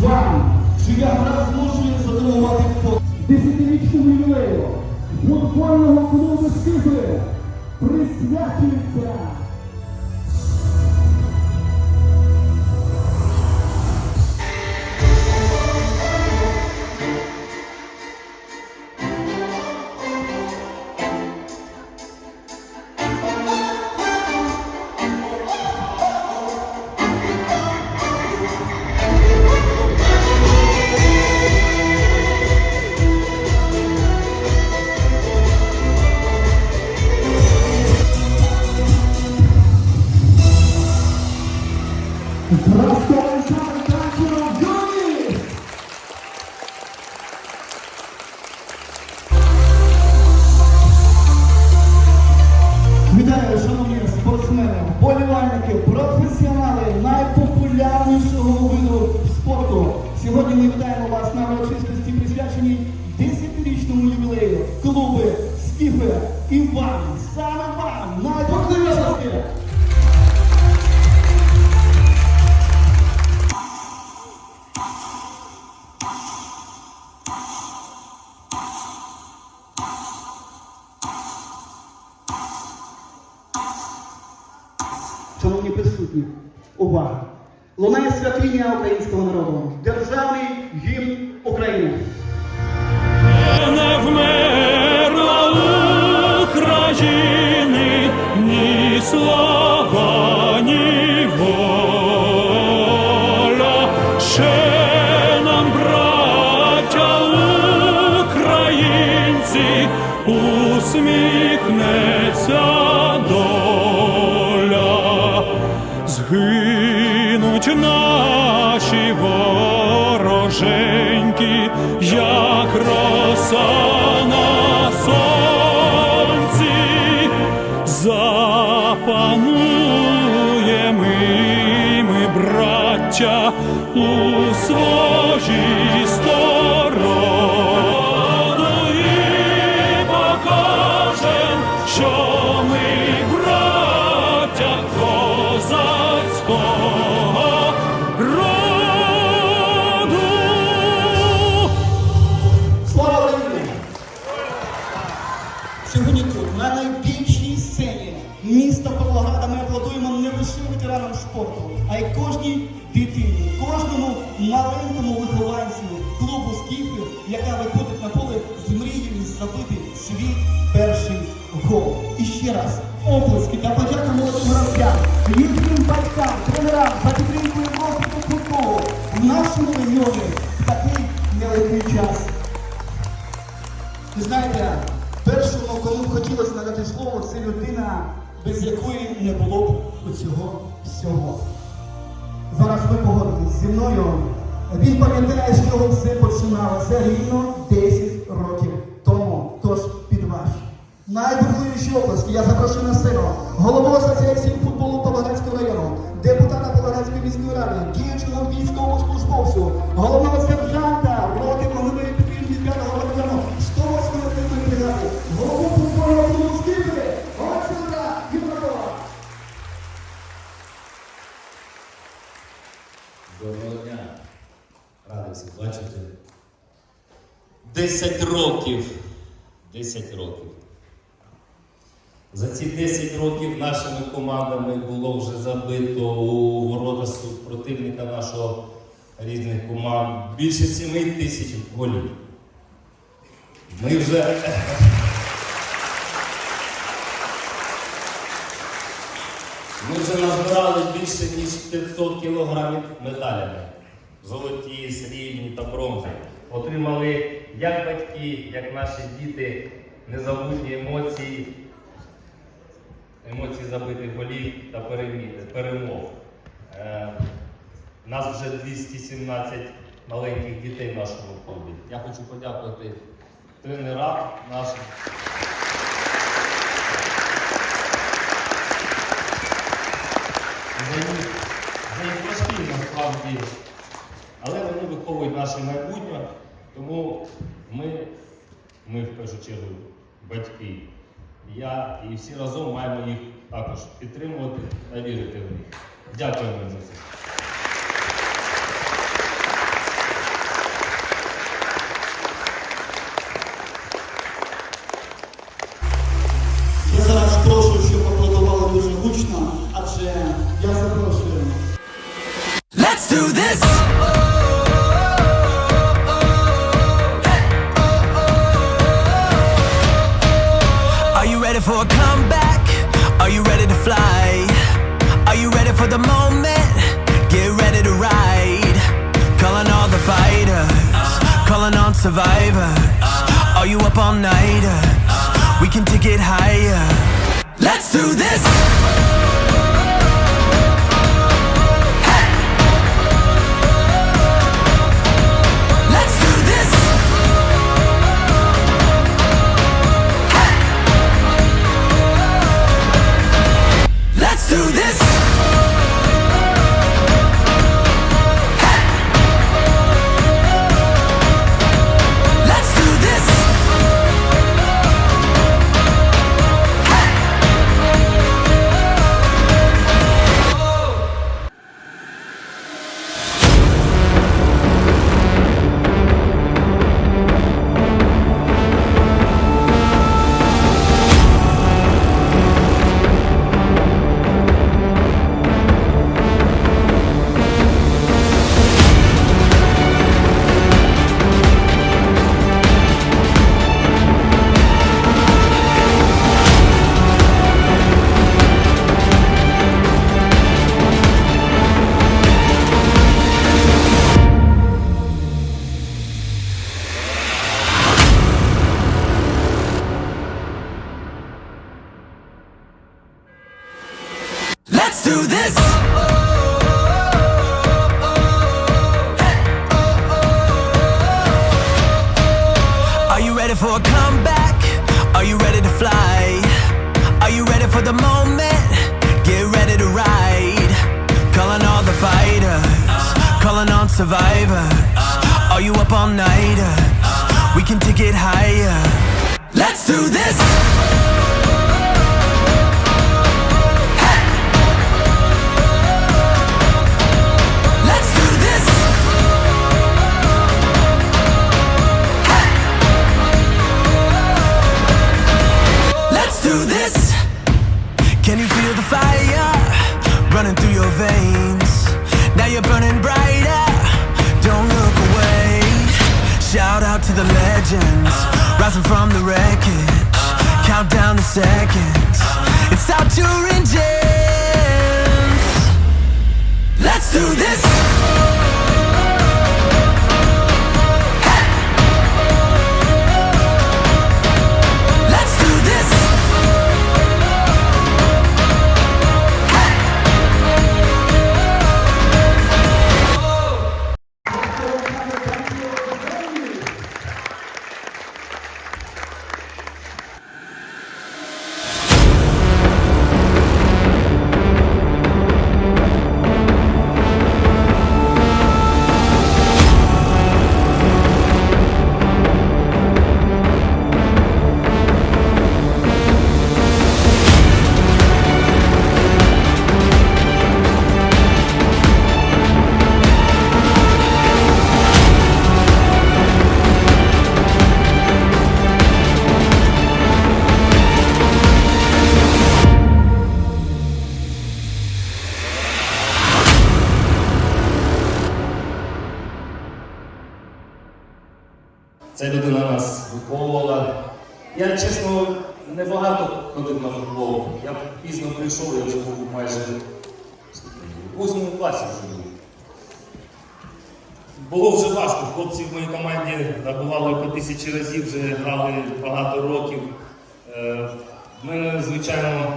вами, що я заслужую затримувати по десятирічному ювілею футбольного клубу Сибири присвячується. It's присутні, увага! Лунає святиня українського народу, державний гімн України. Згинуть наші вороженьки, як якої не було б цього всього. Зараз ви погодитесь зі мною. Він пам'ятає, з чого все починалося рівно 10 років тому. Тож під ваші. Найважливіші оплески я запрошую на сцену голову асоціації футболу Павлоградського району, депутата Павлоградської міської ради, діючого військового службовцю, головного 10 років. 10 років. За ці 10 років нашими командами було вже забито у ворота супротивника нашого різних команд більше 7 тисяч голів. Ми вже. Ми вже назбирали більше ніж 500 кілограмів медалями. Золоті, срібні та бронзові. Отримали як батьки, як наші діти незабутні емоції, емоції забитих голів та перемог. Е, нас вже 217 маленьких дітей в нашому клубі. Я хочу подякувати тренерам нашим. за важкі насправді. Але вони виховують наше майбутнє, тому ми, ми в першу чергу батьки. Я і всі разом маємо їх також підтримувати та вірити в них. Дякуємо за це. Are you up all nighters? We can take it higher. Let's do this. For a comeback? Are you ready to fly? Are you ready for the moment? Get ready to ride. Calling all the fighters, calling on survivors. Are you up all nighters? We can take it higher. Let's do this. Veins? Now you're burning brighter. Don't look away. Shout out to the legends rising from the wreckage. Count down the seconds. It's our touring gems. Let's do this. Я, чесно, небагато ходив на футбол. Я пізно прийшов, я вже був майже в восьмому класі вже. Було вже важко. Хлопці в моїй команді набували по тисячі разів, вже грали багато років. Е, В мене, звичайно,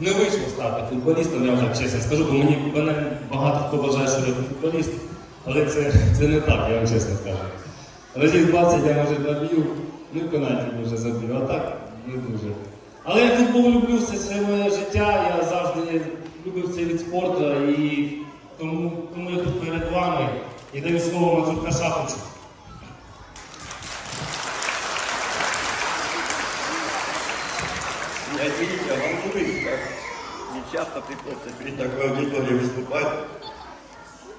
не вийшло стати футболістом, я вам чесно скажу, бо мені мене багато хто вважає, що я футболіст, але це, це не так, я вам чесно скажу. Разів 20 я може наб'ю, ну і пенальті може заб'ю, а так не дуже. Але я футбол люблю все, все моє життя, я завжди любив цей від спорту і тому, тому я тут перед вами і даю слово Мазурка Шаховичу. Я извините, а вам привык, как не часто приходится перед такой аудиторией выступать.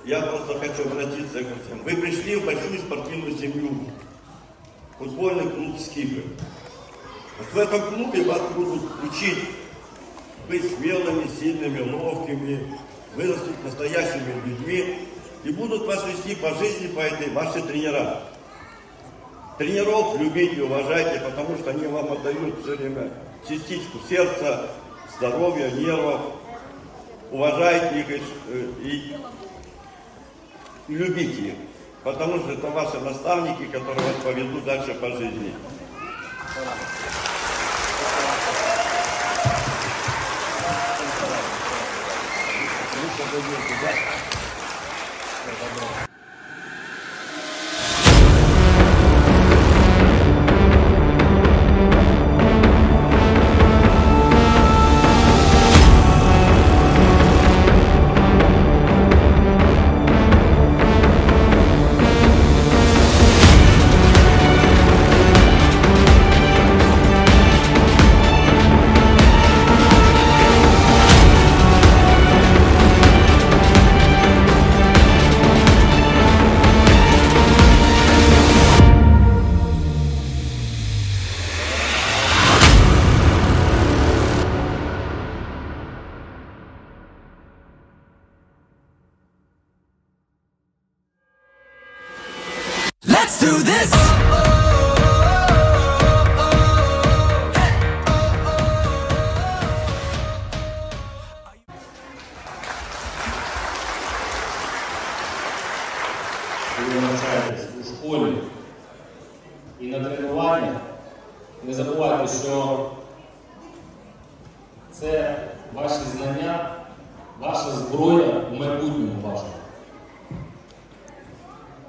Я просто хочу обратиться ко всем. Вы пришли в большую спортивную семью, Футбольный клуб «Скифы». Вот в этом клубе вас будут учить быть смелыми, сильными, ловкими, вырастить настоящими людьми. и будут вас вести по жизни по этой ваши тренера. Тренеров любите, уважайте, потому что они вам отдают все время частичку сердца, здоровья, нервов. Уважайте их и, и любите их, потому что это ваши наставники, которые вас поведут дальше по жизни. Let's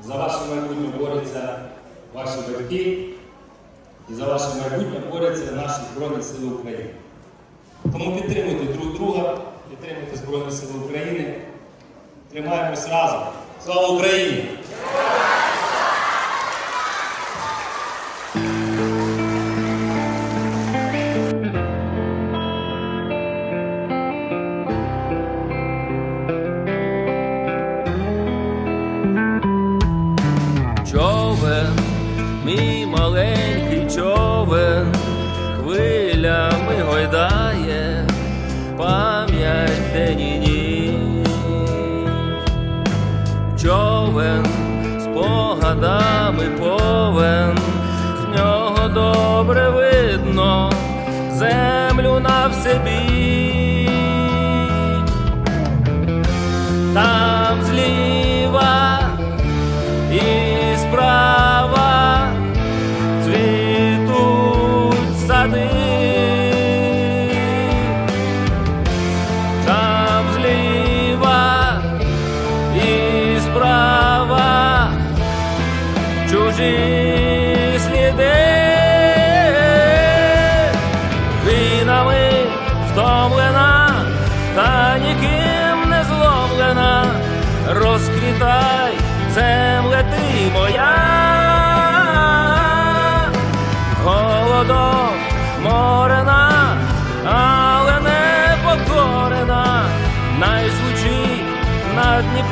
За ваше майбутнє борються ваші батьки, і за ваше майбутнє борються наші Збройні Сили України. Тому підтримуйте друг друга, підтримуйте Збройні Сили України. Тримаємось разом. Слава Україні! на всебіч. Там зліва і справа цвітуть сади, там зліва і справа чужі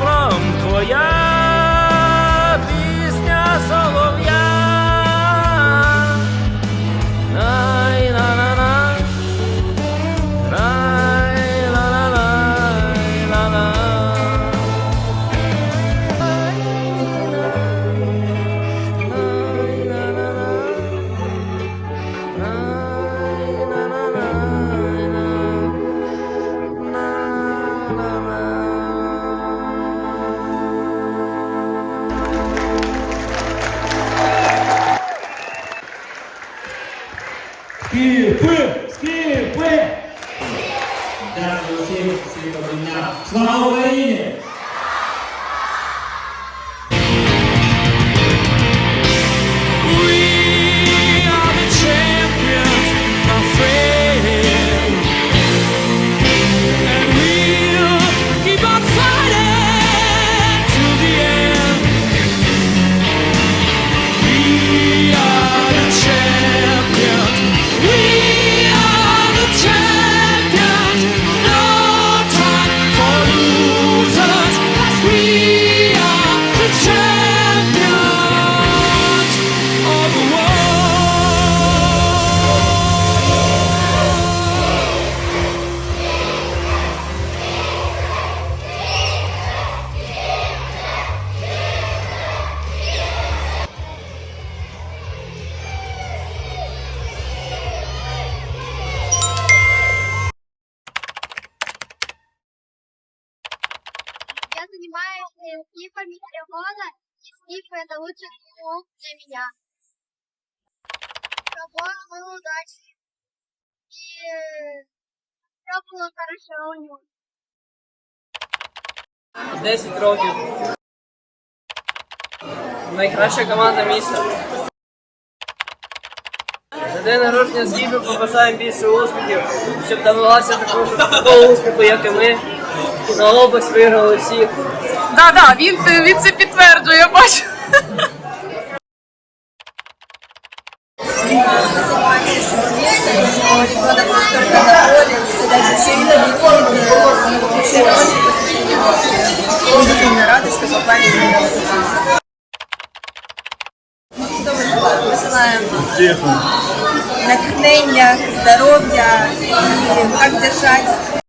над Дніпром твоя это лучший клуб для меня. Работа был удачный. И все было хорошо у него. 10 років. Найкраща команда міста. На день народження скіпів побажаємо більше успіхів, щоб добивалися такого ж такого успіху, як і ми. На область виграли всіх. Да, да, він, він це підтверджує, я бачу. Натхнення, здоров'я, як держати